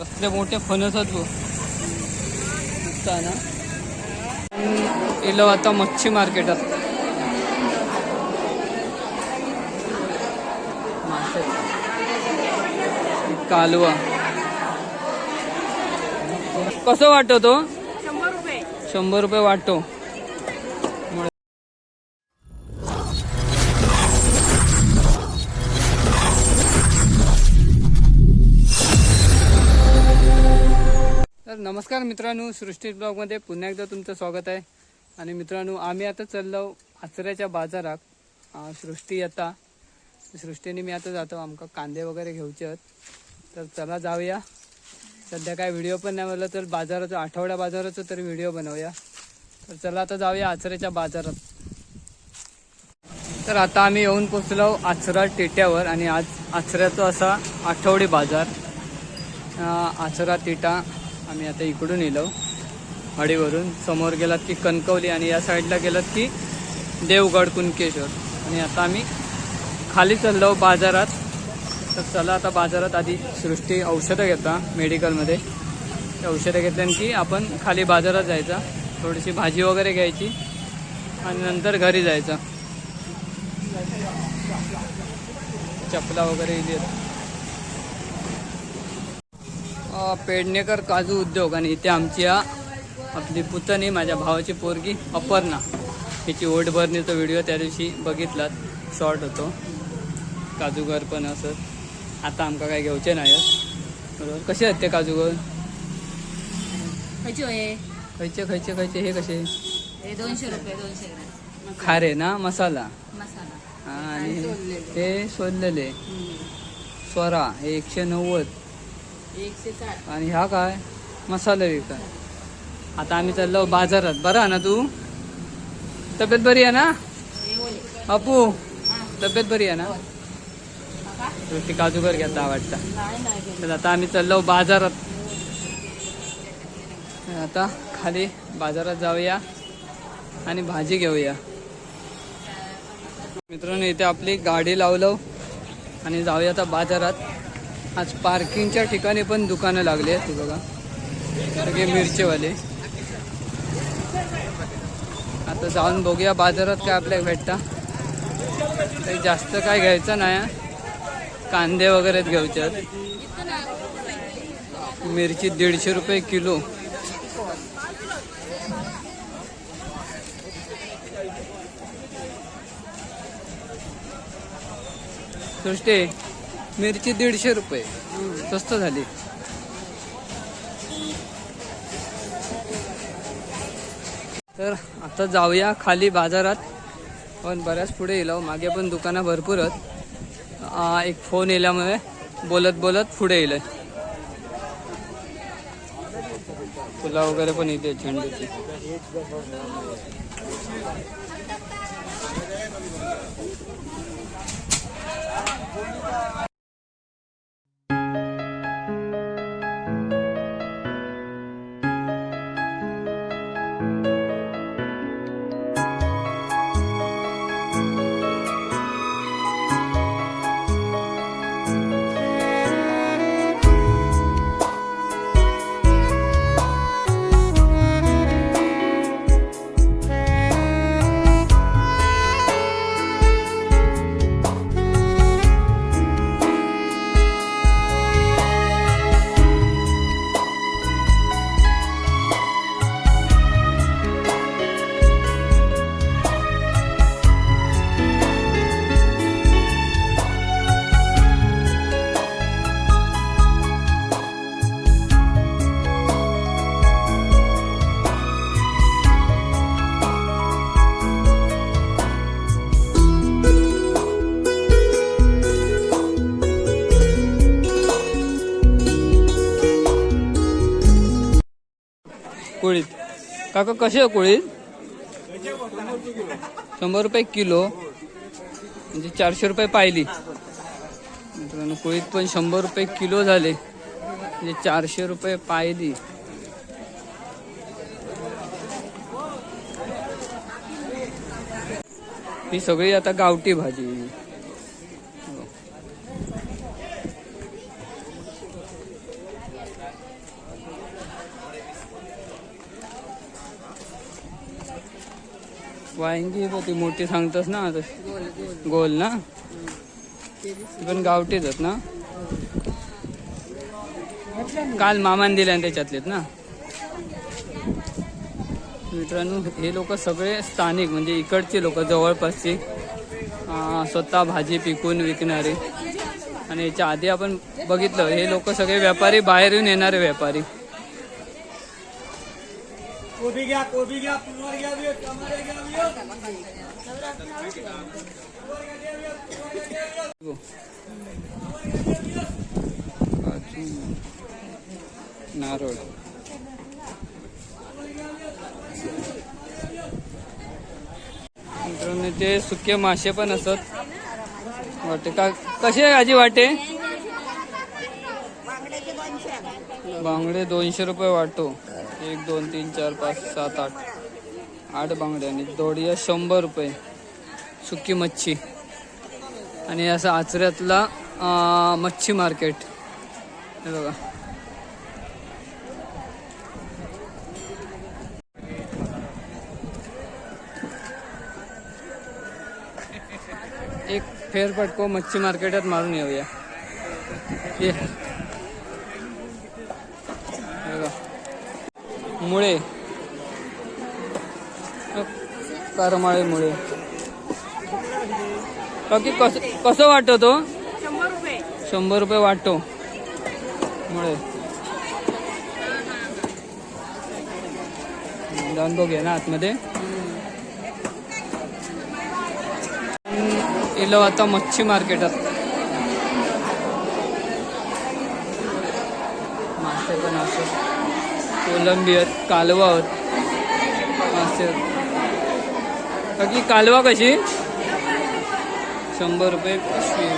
कसले मोठे फणस आहेत ना? इलो आता मच्छी मार्केटात. मासे. कालवा. कसं वाटतो शंभर रुपये. शंभर रुपये वाटतो. तर नमस्कार मित्रांनो सृष्टी ब्लॉगमध्ये पुन्हा एकदा तुमचं स्वागत आहे. आणि मित्रांनो आम्ही आता चाललो आचऱ्याच्या बाजारात सृष्टी आता. सृष्टीने मी आता जातो आमका कांदे वगैरे घेऊचे आहेत. तर चला जाऊया. सध्या काय व्हिडिओ पण नाही मला तर बाजाराचं आठवड्या बाजाराचं तरी व्हिडिओ बनवूया. तर चला आता जाऊया आचऱ्याच्या बाजारात. तर आता आम्ही येऊन पोचलो आचरा टेट्यावर आणि आज आचऱ्याचा असा आठवडी बाजार. आचरा टिटा. आम्ही आता इकडून येलो. हडीवरून समोर गेलात की कणकवली आणि या साईडला गेलात की देवगड कुणकेश्वर. आणि आता आम्ही खाली चाललो बाजारात. तर चला आता बाजारात आधी सृष्टी औषधं घेता मेडिकलमध्ये. ते औषधं घेतल्यान की आपण खाली बाजारात जायचा. थोडीशी भाजी वगैरे घ्यायची आणि नंतर घरी जायचं. चपला वगैरे इथे. आहेत. पेडणेकर काजू उद्योग आणि इथे आमची आपली पुतणी माझ्या भावाची पोरगी अपर्णा. हिची ओढ भरणीचा व्हिडिओ त्या दिवशी बघितलात. शॉर्ट होतो. काजूगर पण असत आता आमका काय घेवचे नाही बरोबर? कसे आहेत ते काजूगर? खयची खयचे खयचे खयचे हे कसे? हे दोनशे रुपये दोनशे ग्रॅम. खारे ना? मसाला? मसाला. हा, आणि. ते सोललेले. स्वरा हे एकशे नव्वद. एकशे साठ आणि ह्या काय? मसाले विकत आता आम्ही चाललो बाजारात. बरं आहे ना तू? तब्येत बरी आहे ना? अपू तब्येत बरी आहे ना? ती काजूगर घेता वाटतं तर आता आम्ही चाललो बाजारात. आता खाली बाजारात जाऊया आणि भाजी घेऊया. मित्रांनो इथे आपली गाडी लावलो आणि जाऊया आता बाजारात. आज पार्किंगच्या ठिकाणी पण दुकानं लागली आहेत बघा. सगळे मिरचेवाले. आता जाऊन बघूया बाजारात काय आपल्याला भेटता. काही जास्त काय घ्यायचं नाही कांदे वगैरेच घ्यायचे आहेत. मिरची दीडशे रुपये किलो. सृष्टी मिरची दीडशे रुपये. स्वस्त झाली. तर आता जाऊया खाली बाजारात. पण बऱ्याच पुढे येलो. मागे पण दुकानं भरपूर आहेत. एक फोन येल्यामुळे बोलत बोलत पुढे येईल फुला वगैरे पण इथे झेंडूची. काका कसे आहे कोळी? शंभर रुपये किलो. म्हणजे चारशे रुपये पाहिली मित्रांनो कोळीत पण शंभर रुपये किलो झाले. म्हणजे चारशे रुपये पायली. ही सगळी आता गावठी भाजी. वांगी बघ ती मोठी सांगतोस ना गोल गोल ना? पण गावठीच आहेत ना? काल मामान दिल्या त्याच्यातलेत ना? मित्रांनो हे लोक सगळे स्थानिक म्हणजे इकडचे लोक जवळपासचे स्वतः भाजी पिकून विकणारे. आणि याच्या आधी आपण बघितलं हे लोक सगळे व्यापारी बाहेरून येणारे व्यापारी. कोबी घ्या कोबी घ्या पुनर घ्या बी, टमाटे घ्या बी. हो. अजून नारळ मित्रांनो ते सुके मासे पण असत वाटे का कसे आहे आजी वाटे बांगडे दोनशे रुपये वाटो एक दोन तीन चार पाच सात आठ. आठ बांगडे आणि दोडिया शंभर रुपये. सुकी मच्छी. आणि असं आचऱ्यातला मच्छी मार्केट. हे बघा. एक फेरफटको मच्छी मार्केटात मारून येऊया ये हे बघा. मुळे करमाळे मुळे बाकी कस कसं वाटतो तो? शंभर रुपये. वाटतो. मुळे. जाऊन बघूया ना आतमध्ये? गेलो आता मच्छी मार्केटात मासे पण असत कोलंबी आहेत कालवा आहेत बाकी कालवा कशी? शंभर रुपये पिशवी.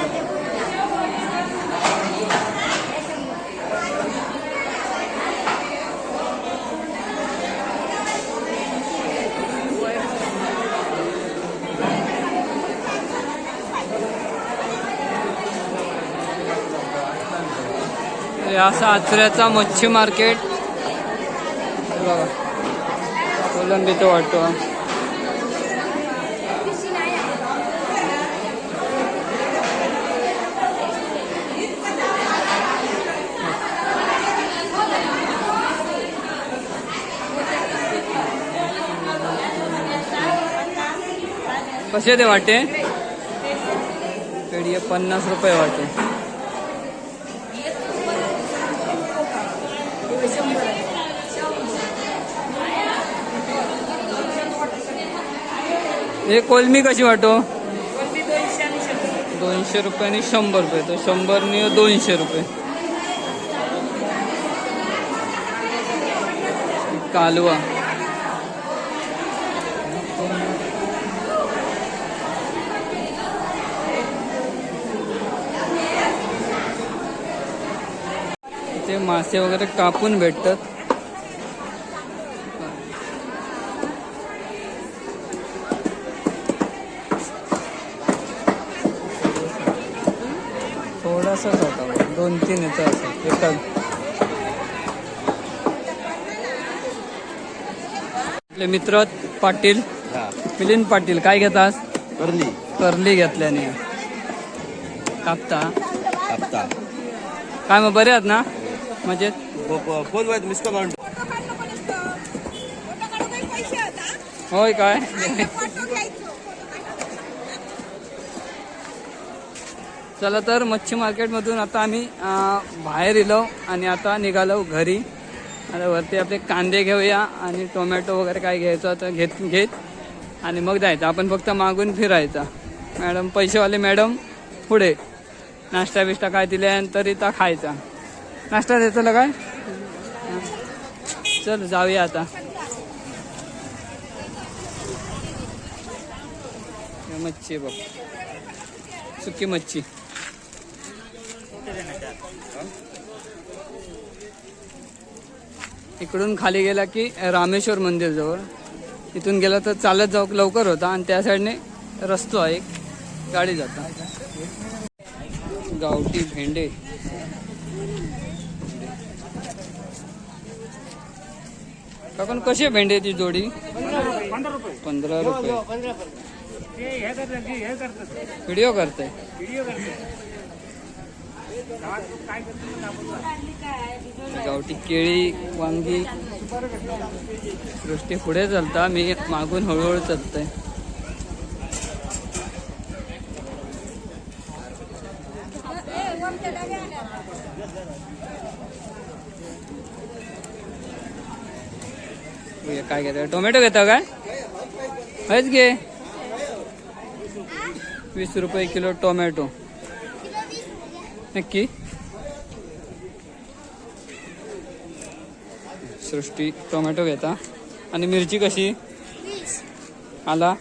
असा असं आचऱ्याचा मच्छी मार्केट. बघा. कोलंबीचं वाटतो. कसे ते वाटे? पेढी पन्नास रुपये वाटे. हे कोलमी कशी वाटो? दोनशे रुपये. आणि शंभर रुपये. तर शंभरनी दोनशे रुपये. कालवा. इथे मासे वगैरे कापून भेटतात. थोडासाच होता. दोन तीन याचा असं. एका आपले मित्र पाटील. मिलिंद पाटील काय घेतास? करली. करली घेतल्याने. कापता. हप्ता काय मग बरे आहात ना? म्हणजे फोन वाईट मिस कॉल होय काय? चला तर मच्छी मार्केटमधून आता आम्ही बाहेर येलो आणि आता निघालो घरी. आता वरती आपले कांदे घेऊया आणि टोमॅटो वगैरे काय घ्यायचं तर घेत घेत. आणि मग जायचं. आपण फक्त मागून फिरायचा. मॅडम पैसेवाले मॅडम पुढे. नाश्ता बिष्टा काय दिल्यानंतर इथं खायचा. नाश्ता देतो काय? चल जाऊया आता. मच्छी बघ. सुकी मच्छी. इकडून खाली गेला की रामेश्वर मंदिर जवळ. इथून गेला तर चालत जाऊ लवकर होता आणि त्या साईडने रस्तो आहे एक. गाडी जाता. गावठी भेंडे. काकून कशी आहे भेंड्याची जोडी? पंधरा रुपये. व्हिडिओ करताय. गावठी केळी वांगी. सृष्टी पुढे चालता मी मागून हळूहळू चालतंय. आहे काय घेता टोमॅटो घेता काय? हेच घे. वीस रुपये किलो टोमॅटो. नक्की. सृष्टी टोमॅटो घेता. आणि मिरची कशी? आला?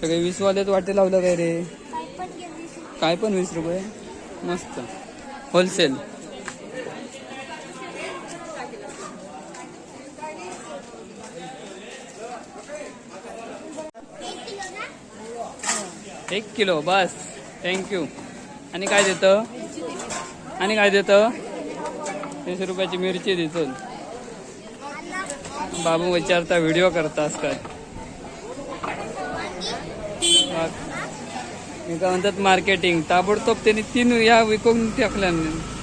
सगळे वीस वाल्यात वाटे लावलं काय रे? काय पण वीस रुपये. मस्त. होलसेल एक किलो ना? एक किलो बस. थँक्यू आणि काय देतं? आणि काय देतं? तीनशे रुपयाची मिरची देतो बाबू विचारता व्हिडिओ करतास काय? मी काय म्हणतात मार्केटिंग ताबडतोब त्यांनी तीन या विकून टाकल्यान.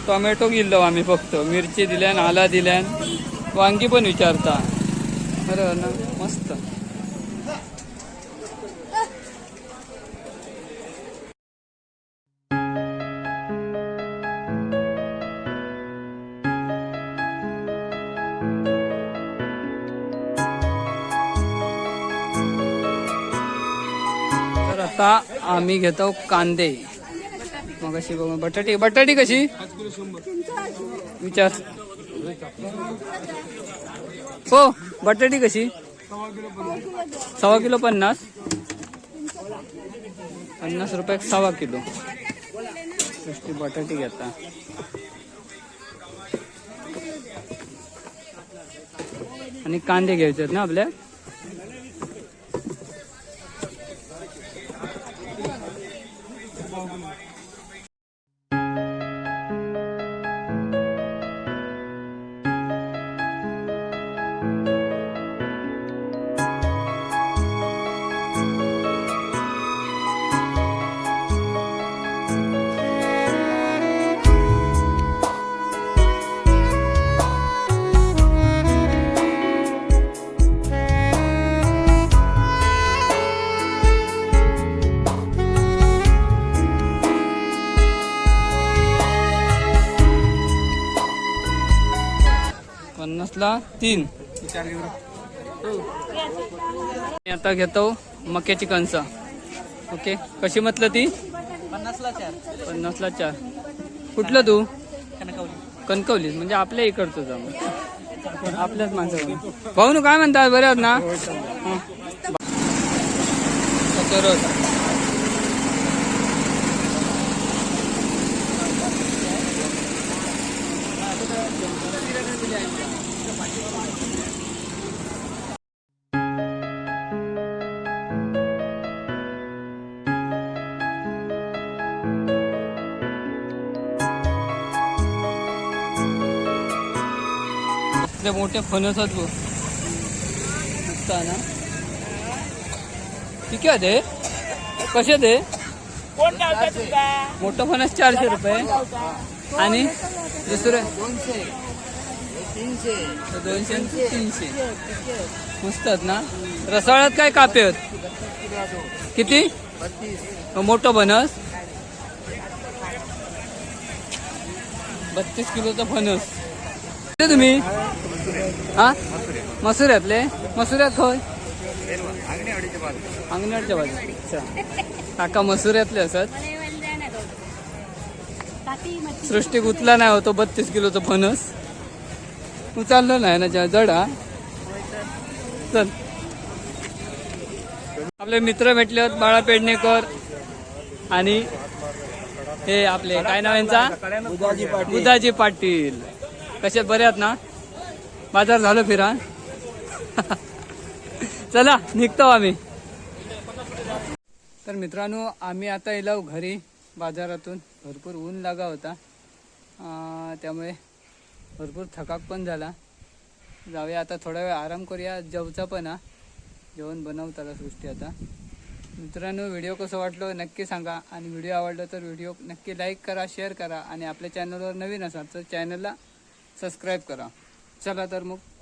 टोमॅटो गेलो आम्ही फक्त. मिरची दिल्यान आला दिल्यान. वांगी पण विचारता. बरोबर ना? मस्त. आम्ही घेतो कांदे. मग अशी बघ बटाटी. बटाटी कशी? विचार. हो बटाटी कशी? सव्वा किलो पन्नास. पन्नास रुपये सव्वा किलो. नुसती बटाटी घेता. आणि कांदे घ्यायचे आहेत ना आपल्या पन्नासला तीन. मी आता घेतो मक्याची कणसं. ओके? कशी म्हटलं ती? पन्नासला चार. पन्नासला चार. कुठलं तू? कणकवली. कणकवली. म्हणजे आपल्या इकडचं जाऊ आपल्याच माणसं भाऊ नु काय म्हणतात? बरे आहात ना? हं. इथले मोठे फणस आहेत बघ. आहे ना? किती आहे ते कसे ते मोठं फणस चारशे रुपये. आणि दुसरं? दोनशे. तीनशे. दोनशे तीनशे. मस्त आहेत ना? रसाळ्यात काय कापे आहेत? किती? मोठं फणस. बत्तीस किलोचा फणस. तुम्ही. हा? मसुऱ्यातले? मसुऱ्यात होय? अंगणवाडीच्या बाजू अच्छा. काका मसुऱ्यातले असत? सृष्टी गुतला नाही होतो बत्तीस किलोचा फणस. उचललो नाही ना जड हा? चल. आपले मित्र भेटले आहेत बाळा पेडणेकर आणि हे आपले काय नाव यांचा? उदाजी पाटील. बुधाजी पाटील. कसे बरे आहेत ना? बाजार झालं फिरा. चला निघतो आम्ही. तर मित्रांनो आम्ही आता येलो घरी बाजारातून. भरपूर ऊन लागा होता. त्यामुळे भरपूर थकाक पण झाला. जाऊया आता थोडा वेळ आराम करूया. जेवचा पण हा. जेवण बनवताला सृष्टी आता. मित्रांनो व्हिडिओ कसं वाटलो नक्की सांगा. आणि व्हिडिओ आवडला तर व्हिडिओ नक्की लाईक करा शेअर करा. आणि आपल्या चॅनलवर नवीन असाल तर चॅनलला सबस्क्राईब करा. चला तर मग.